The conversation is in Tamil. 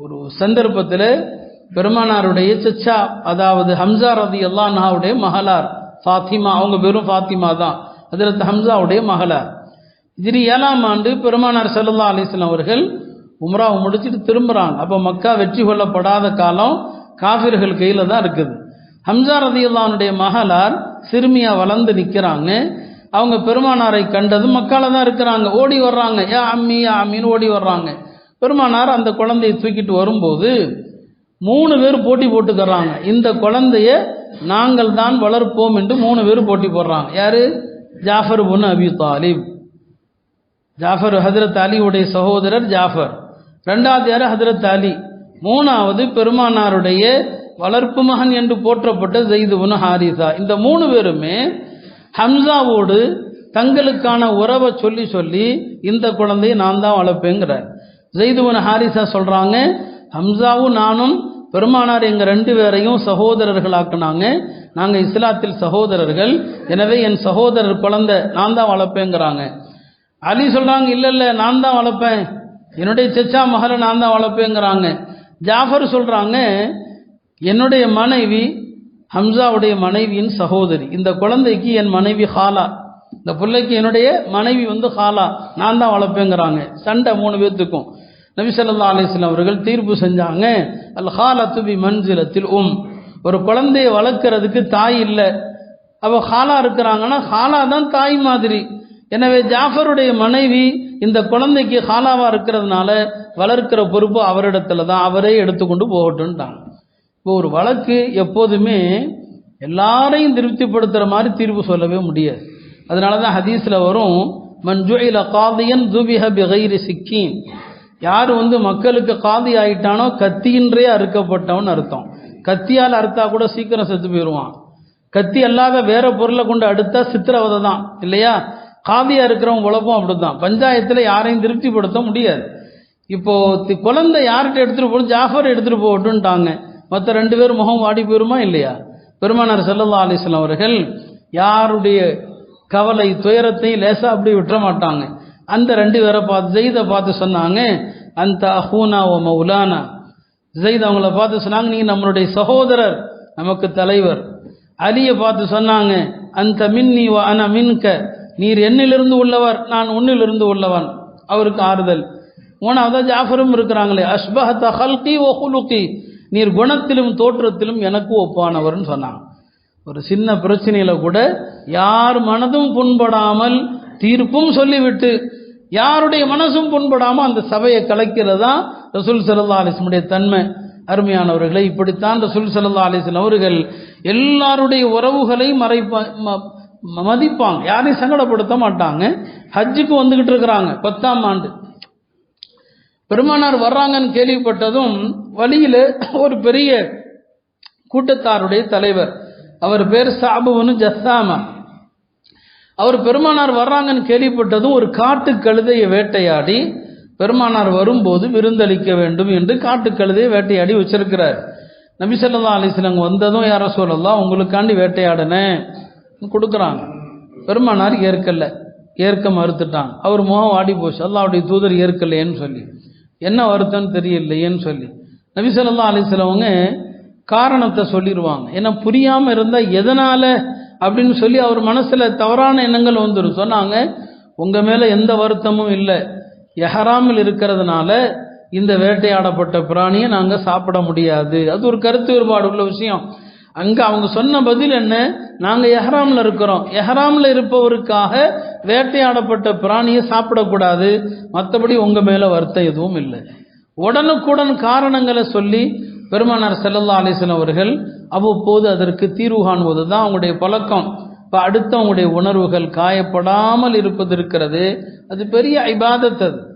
ஒரு சந்தர்ப்பத்தில் பெருமானாருடைய சச்சா அதாவது ஹம்சா ரதி அல்லாஹாவுடைய மகளார் ஃபாத்திமா அவங்க வெறும் ஃபாத்திமா தான் அதில் ஹம்சாவுடைய மகளார். இதிரி ஏழாம் ஆண்டு பெருமானார் சல்லா அலிஸ்லாம் அவர்கள் உம்ராவை முடிச்சுட்டு திரும்புகிறாங்க அப்போ மக்கா வெற்றி கொள்ளப்படாத காலம் காஃபிர்கள் கையில் தான் இருக்குது. ஹம்சா ரதி அல்லானுடைய மகளார் சிறுமியாக வளர்ந்து நிற்கிறாங்க அவங்க பெருமானாரை கண்டதும் மக்கால தான் இருக்கிறாங்க. ஓடி வர்றாங்க. ஏ அம்மி யா அம்மின்னு ஓடி வர்றாங்க. பெருமானார் அந்த குழந்தையை தூக்கிட்டு வரும்போது மூணு பேர் போட்டி போட்டுக்கிறாங்க இந்த குழந்தைய நாங்கள் தான் வளர்ப்போம் என்று மூணு பேர் போட்டி போடுறாங்க. யாரு? ஜாஃபர் புன் அபி தாலிப். ஜாஃபர் ஹதரத் அலியுடைய சகோதரர் ஜாஃபர். ரெண்டாவது யார்? ஹதரத் அலி. மூணாவது பெருமானாருடைய வளர்ப்பு மகன் என்று போற்றப்பட்ட ஜெயிது புன் ஹாரிசா. இந்த மூணு பேருமே ஹம்சாவோடு தங்களுக்கான உறவை சொல்லி சொல்லி இந்த குழந்தையை நான் தான் வளர்ப்பேங்கிறார். ஜெய்துவன் ஹாரிசா சொல்கிறாங்க ஹம்சாவும் நானும் பெருமானார் எங்கள் ரெண்டு பேரையும் சகோதரர்களாக்குனாங்க. நாங்கள் இஸ்லாத்தில் சகோதரர்கள். எனவே என் சகோதரர் குழந்தை நான் தான் வளர்ப்பேங்கிறாங்க. அலி சொல்கிறாங்க இல்லை இல்லை நான் தான் வளர்ப்பேன். என்னுடைய செச்சா மகளை நான் தான் வளர்ப்பேங்கிறாங்க. ஜாஃபர் சொல்கிறாங்க என்னுடைய மனைவி ஹம்சாவுடைய மனைவியின் சகோதரி. இந்த குழந்தைக்கு என் மனைவி ஹாலா. இந்த பிள்ளைக்கு என்னுடைய மனைவி வந்து ஹாலா. நான் தான் வளர்ப்பேங்கிறாங்க. சண்டை மூணு பேர்த்துக்கும் நபிசல்லா அலிஸ்லாம் அவர்கள் தீர்ப்பு செஞ்சாங்க. அல் ஹாலத்து பி மன்சிலத்தில் உம். ஒரு குழந்தையை வளர்க்கறதுக்கு தாய் இல்லை. அவள் ஹாலா இருக்கிறாங்கன்னா ஹாலா தான் தாய் மாதிரி. எனவே ஜாஃபருடைய மனைவி இந்த குழந்தைக்கு ஹாலாவாக இருக்கிறதுனால வளர்க்கிற பொறுப்பு அவரிடத்துல தான் அவரே எடுத்துக்கொண்டு போகட்டும்ட்டாங்க. இப்போ ஒரு வழக்கு எப்போதுமே எல்லாரையும் திருப்திப்படுத்துகிற மாதிரி தீர்ப்பு சொல்லவே முடியாது. அதனால தான் ஹதீஸில் வரும் மஞ்சுயில காதியன் துபிஹ பிகைரி சிக்கீன். யார் வந்து மக்களுக்கு காதி ஆயிட்டானோ கத்தியின்றே அறுக்கப்பட்டவன் அர்த்தம். கத்தியால் அறுத்தா கூட சீக்கிரம் செத்து போயிடுவான் கத்தி அல்லாத வேற பொருளை கொண்டு அடுத்தா சித்திரவதை தான் இல்லையா? காதியா இருக்கிறவன் உழப்பும் அப்படித்தான். பஞ்சாயத்தில் யாரையும் திருப்திப்படுத்த முடியாது. இப்போ குழந்தை யார்கிட்ட எடுத்துட்டு போகணும்? ஜாஃபர் எடுத்துட்டு போகட்டும்ட்டாங்க. மற்ற ரெண்டு பேரும் முகம் வாடி போயிருமா இல்லையா? பெருமானார் ஸல்லல்லாஹு அலிஸ்லாம் அவர்கள் யாருடைய கவலை துயரத்தையும் லேசா அப்படி விட்டுற மாட்டாங்க. அந்த ரெண்டு பேரை பார்த்து ஜெயிதை பார்த்து சொன்னாங்க அந்த அஹூனா ஓ மௌலானா. ஜெயித் அவங்கள பார்த்து சொன்னாங்க நீங்க நம்மளுடைய சகோதரர் நமக்கு தலைவர். அலியை பார்த்து சொன்னாங்க அந்த மின்னி நீ அன மின்க. நீர் என்னிலிருந்து உள்ளவர் நான் உன்னிலிருந்து உள்ளவன். அவருக்கு ஆறுதல். மூணாவதா ஜாஃபரும் இருக்கிறாங்களே அஷ்பஹத ஹல்கி ஓ ஹுலுகி. நீர் குணத்திலும் தோற்றத்திலும் எனக்கு ஒப்பானவர்னு சொன்னாங்க. ஒரு சின்ன பிரச்சனையில கூட யார் மனதும் புண்படாமல் தீர்ப்பும் சொல்லிவிட்டு யாருடைய மனசும் புண்படாம அந்த சபையை கலைக்கிறது தான் ரசூல் சல்லா அலிஸ்முடைய தன்மை. அருமையானவர்களை இப்படித்தான் ரசூல் சல்லா அலிஸ்லாம் அவர்கள் எல்லாருடைய உறவுகளை மறைப்ப ம- மதிப்பாங்க. யாரையும் சங்கடப்படுத்த மாட்டாங்க. ஹஜ்ஜுக்கு வந்துகிட்டு இருக்கிறாங்க. பத்தாம் ஆண்டு. பெருமானார் வர்றாங்கன்னு கேள்விப்பட்டதும் வழியில் ஒரு பெரிய கூட்டத்தாருடைய தலைவர். அவர் பேர் சாபுவனு ஜஸ்ஸாமா. அவர் பெருமானார் வர்றாங்கன்னு கேள்விப்பட்டதும் ஒரு காட்டு கழுதையை வேட்டையாடி பெருமானார் வரும்போது விருந்தளிக்க வேண்டும் என்று காட்டு கழுதையை வேட்டையாடி வச்சிருக்கிறார். நபிசல்லா அலிஸ்லங்க வந்ததும் யார சொல்லலாம் உங்களுக்காண்டி வேட்டையாடினேன் கொடுக்குறாங்க. பெருமானார் ஏற்கல ஏற்க மறுத்துட்டாங்க. அவர் முகம் ஆடி போச்சு. அல்லாவுடைய தூதர் ஏற்கலையேன்னு சொல்லி. என்ன வருத்தம்னு தெரியலையேன்னு சொல்லி. நபிசல்லா அலிஸ்லவங்க காரணத்தை சொல்லிடுவாங்க ஏன்னா புரியாமல் இருந்தால் எதனால் அப்படின்னு சொல்லி அவர் மனசில் தவறான எண்ணங்கள் வந்துடும் சொன்னாங்க உங்கள் மேலே எந்த வருத்தமும் இல்லை. எஹராமில் இருக்கிறதுனால இந்த வேட்டையாடப்பட்ட பிராணியை நாங்கள் சாப்பிட முடியாது. அது ஒரு கருத்து வேறுபாடு உள்ள விஷயம். அங்கே அவங்க சொன்ன பதில் என்ன? நாங்கள் எஹராமில் இருக்கிறோம். எஹராமில் இருப்பவருக்காக வேட்டையாடப்பட்ட பிராணியை சாப்பிடக்கூடாது. மற்றபடி உங்கள் மேலே வருத்தம் எதுவும் இல்லை. உடனுக்குடன் காரணங்களை சொல்லி பெருமானார் செல்லல்லா அலைஹி அவர்கள் அவ்வப்போது அதற்கு தீர்வு காணுவது தான் அவங்களுடைய பழக்கம். இப்போ அடுத்தவங்களுடைய உணர்வுகள் காயப்படாமல் இருப்பது இருக்கிறது. அது பெரிய இபாதத் அது.